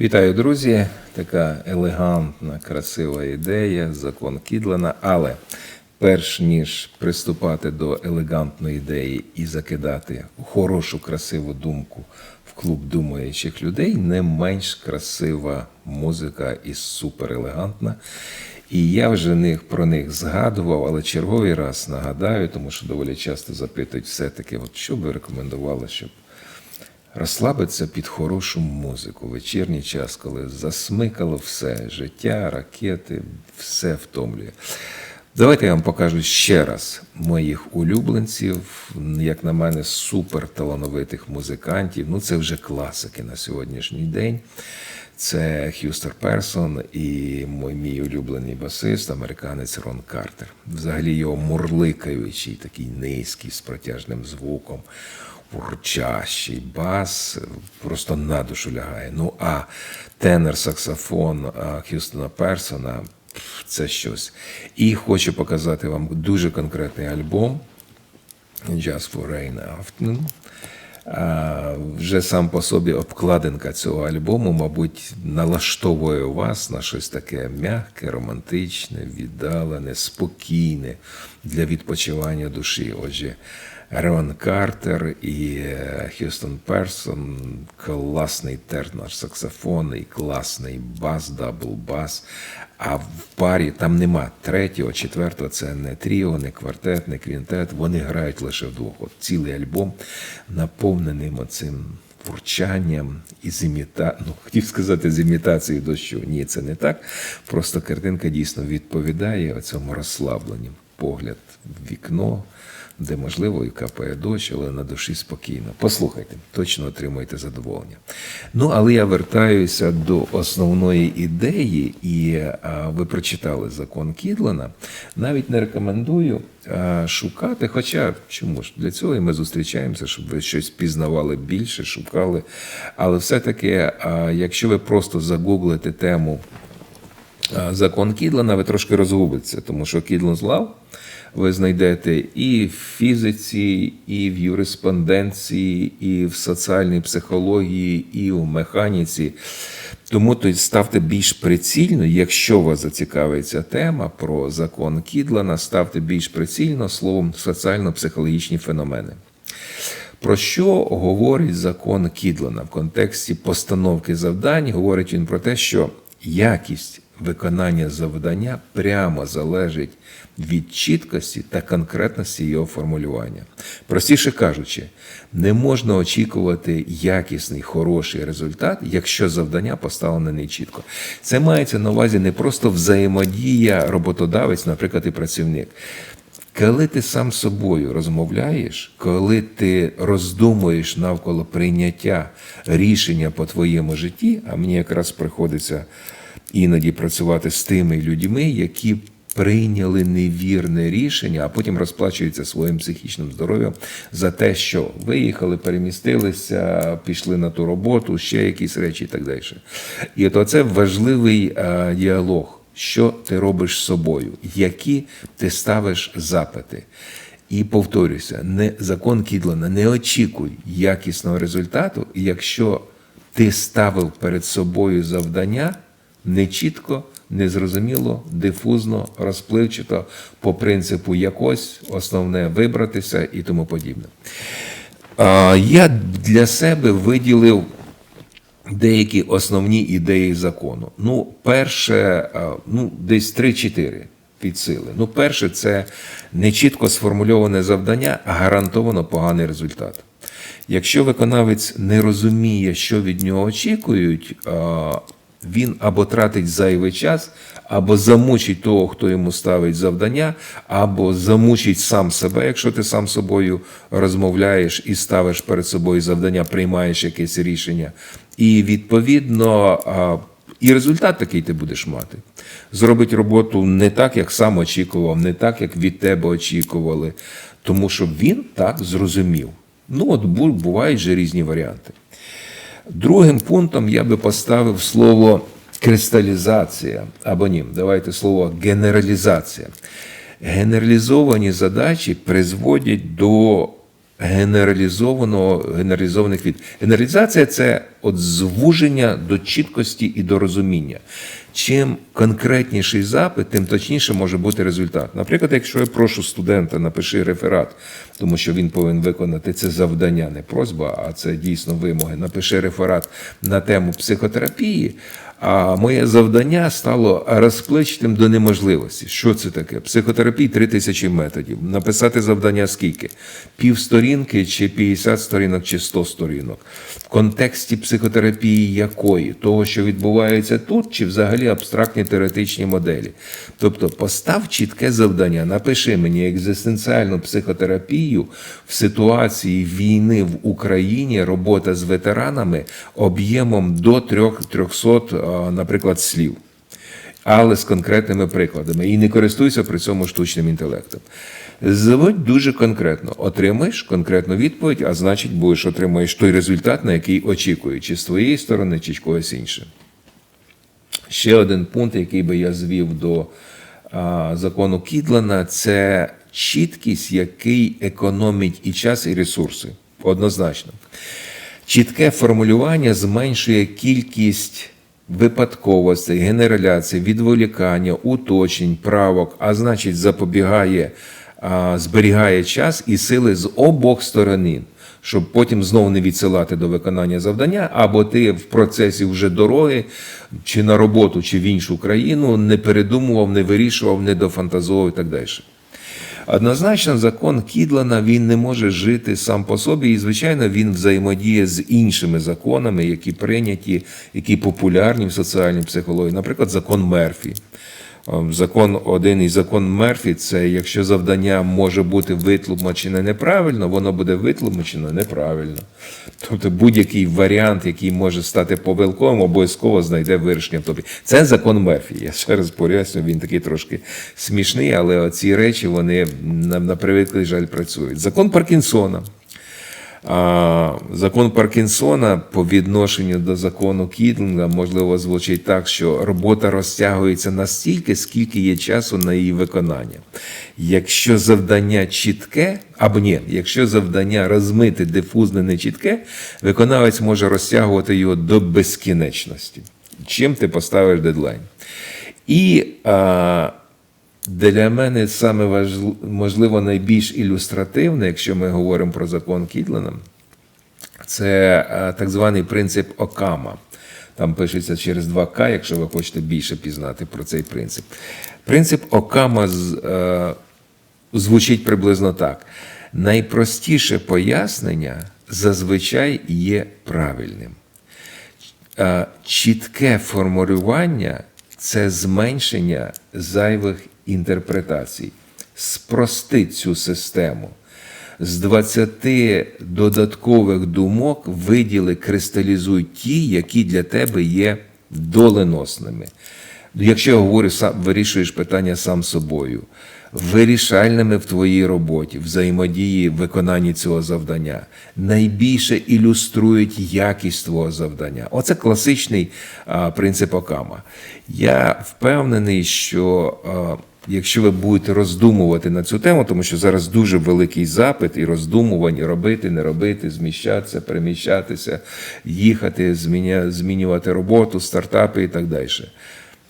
Вітаю, друзі! Така елегантна, красива ідея, закон Кідлена. Але перш ніж приступати до елегантної ідеї і закидати хорошу, красиву думку в клуб думаючих людей, не менш красива музика і суперелегантна. І я вже них про них згадував, але черговий раз нагадаю, тому що доволі часто запитують все-таки, от що би рекомендували, щоб розслабитися під хорошу музику. Вечірній час, коли засмикало все, життя, ракети, все втомлює. Давайте я вам покажу ще раз моїх улюбленців, як на мене, суперталановитих музикантів. Ну, це вже класики на сьогоднішній день. Це Х'юстер Персон і мій, мій улюблений басист, американець Рон Картер. Взагалі його мурликаючий, такий низький з протяжним звуком урчащий бас просто на душу лягає. Ну а тенор саксофон Х'юстона Персона це щось. І хочу показати вам дуже конкретний альбом Just for Rain Afternoon. Вже сам по собі обкладинка цього альбому, мабуть, налаштовує вас на щось таке м'яке, романтичне, віддалене, спокійне для відпочивання душі. Отже, Рон Картер і е, Х'юстон Персон, класний тернар саксофон і класний бас, дабл бас. А в парі там нема третього, четвертого, це не тріо, не квартет, не квінтет. Вони грають лише вдвох. От цілий альбом наповненим оцим бурчанням і з іміта... ну, хотів сказати, з імітацією дощу. Ні, це не так. Просто картинка дійсно відповідає цьому розслабленню. Погляд в вікно, де можливо і капає дощ, але на душі спокійно. Послухайте, точно отримуєте задоволення. Ну, але я вертаюся до основної ідеї, і а, ви прочитали закон Кідлана. Навіть не рекомендую а, шукати. Хоча чому ж для цього і ми зустрічаємося, щоб ви щось пізнавали більше, шукали. Але все-таки, якщо ви просто загуглите тему. Закон Кідлана, ви трошки розгубитеся, тому що Кідлан злав ви знайдете і в фізиці, і в юриспонденції, і в соціальній психології, і в механіці. Тому то ставте більш прицільно, якщо вас зацікавить ця тема про закон Кідлана, ставте більш прицільно словом соціально-психологічні феномени. Про що говорить закон Кідлана в контексті постановки завдань? Говорить він про те, що якість виконання завдання прямо залежить від чіткості та конкретності його формулювання. Простіше кажучи, не можна очікувати якісний хороший результат, якщо завдання поставлене нечітко. Це мається на увазі не просто взаємодія роботодавець, наприклад, і працівник. Коли ти сам собою розмовляєш, коли ти роздумуєш навколо прийняття рішення по твоєму житті, а мені якраз приходиться іноді працювати з тими людьми, які прийняли невірне рішення, а потім розплачуються своїм психічним здоров'ям за те, що виїхали, перемістилися, пішли на ту роботу, ще якісь речі і так далі. І от це важливий діалог. Що ти робиш з собою, які ти ставиш запити. І повторюся, не закон Кідлана, не очікуй якісного результату, якщо ти ставив перед собою завдання нечітко, незрозуміло, дифузно, розпливчато, по принципу якось основне вибратися і тому подібне. Я для себе виділив деякі основні ідеї закону. Ну, перше, ну, десь 3-4 під сили. Ну, перше, це нечітко сформульоване завдання, а гарантовано поганий результат. Якщо виконавець не розуміє, що від нього очікують, а, він або тратить зайвий час, або замучить того, хто йому ставить завдання, або замучить сам себе, якщо ти сам собою розмовляєш і ставиш перед собою завдання, приймаєш якесь рішення. І відповідно і результат такий ти будеш мати. Зробить роботу не так, як сам очікував, не так, як від тебе очікували, тому що він так зрозумів. Ну, от бу- бувають же різні варіанти. Другим пунктом я би поставив слово кристалізація або ні, давайте слово генералізація. Генералізовані задачі призводять до генералізованого генералізованих від. Генералізація це от звуження до чіткості і до розуміння. Чим конкретніший запит, тим точніше може бути результат. Наприклад, якщо я прошу студента напиши реферат, тому що він повинен виконати це завдання, не просьба, а це дійсно вимоги. Напиши реферат на тему психотерапії. А моє завдання стало розплечтим до неможливості. Що це таке? Психотерапії 3 тисячі методів. Написати завдання скільки? Півсторінки чи 50 сторінок, чи 100 сторінок. В контексті психотерапії якої? Того, що відбувається тут, чи взагалі абстрактні теоретичні моделі. Тобто постав чітке завдання, напиши мені екзистенціальну психотерапію в ситуації війни в Україні, робота з ветеранами об'ємом до 3 300, а, наприклад, слів. Але з конкретними прикладами. І не користуйся при цьому штучним інтелектом. Заводь дуже конкретно. Отримаєш конкретну відповідь, а значить, будеш отримаєш той результат, на який очікуєш, чи з твоєї сторони, чи з когось іншим. Ще один пункт, який би я звів до а, закону Кідлана, це чіткість, який економить і час, і ресурси. Однозначно. Чітке формулювання зменшує кількість випадковостей, генераляцій, відволікання, уточнень, правок, а значить, запобігає, зберігає час і сили з обох сторон, щоб потім знову не відсилати до виконання завдання, або ти в процесі вже дороги, чи на роботу, чи в іншу країну не передумував, не вирішував, не дофантазував і так далі. Однозначно, закон Кідлана він не може жити сам по собі, і, звичайно, він взаємодіє з іншими законами, які прийняті, які популярні в соціальній психології. Наприклад, закон Мерфі. Ем, Закон один із закон Мерфі це якщо завдання може бути витлумачене неправильно, воно буде витлумачено неправильно. Тобто будь-який варіант, який може стати помилковим, обов'язково знайде вирішення в тобі. Це закон Мерфі. Я ще раз поясню, він такий трошки смішний, але ці речі вони на превеликий жаль працюють. Закон Паркінсона. Закон Паркінсона по відношенню до закону Кітлінга можливо звучить так, що робота розтягується настільки, скільки є часу на її виконання. Якщо завдання чітке, або ні, якщо завдання розмите, дифузне, нечітке, виконавець може розтягувати його до безкінечності. Чим ти поставиш дедлайн? І а, для мене саме можливо найбільш ілюстративне, якщо ми говоримо про закон Кітлена, це е, так званий принцип Окама. Там пишеться через 2К, якщо ви хочете більше пізнати про цей принцип. Принцип Окама е, звучить приблизно так: найпростіше пояснення зазвичай є правильним. Е, чітке формулювання це зменшення зайвих інтерпретацій. Спрости цю систему. З 20 додаткових думок виділи, кристалізуй ті, які для тебе є доленосними. Якщо я говорю, сам вирішуєш питання сам собою, вирішальними в твоїй роботі, взаємодії виконанні цього завдання, найбільше ілюструють якість твого завдання. Оце класичний а, принцип Окама. Я впевнений, що а, якщо ви будете роздумувати на цю тему, тому що зараз дуже великий запит і роздумування робити, не робити, зміщатися, переміщатися, їхати, змінювати роботу, стартапи і так далі.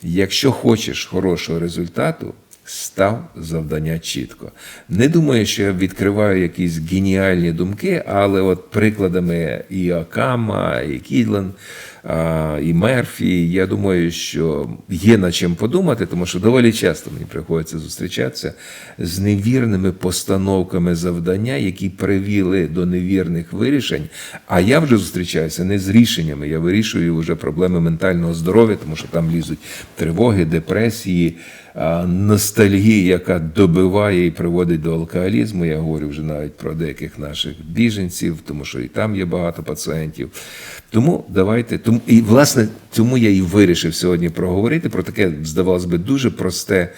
Якщо хочеш хорошого результату, став завдання чітко. Не думаю, що я відкриваю якісь геніальні думки, але от прикладами і Окама, і Кідлен і Мерфі. Я думаю, що є над чим подумати, тому що доволі часто мені приходиться зустрічатися з невірними постановками завдання, які привели до невірних вирішень. А я вже зустрічаюся не з рішеннями. Я вирішую вже проблеми ментального здоров'я, тому що там лізуть тривоги, депресії, ностальгія, яка добиває і приводить до алкоголізму. Я говорю вже навіть про деяких наших біженців, тому що і там є багато пацієнтів. Тому давайте, тому і власне тому я і вирішив сьогодні проговорити про таке, здавалось би, дуже просте,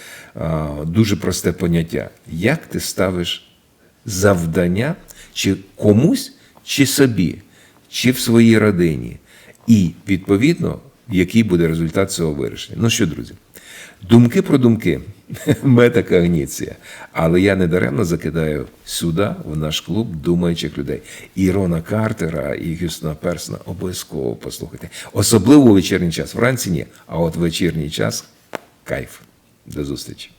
дуже просте поняття. Як ти ставиш завдання чи комусь, чи собі, чи в своїй родині, і відповідно, який буде результат цього вирішення. Ну що, друзі, думки про думки, метакогніція. Але я не даремно закидаю сюди, в наш клуб думаючих людей. І Рона Картера, і Гюстона Персона обов'язково послухайте. Особливо у вечірній час. Вранці ні, а от вечірній час кайф. До зустрічі.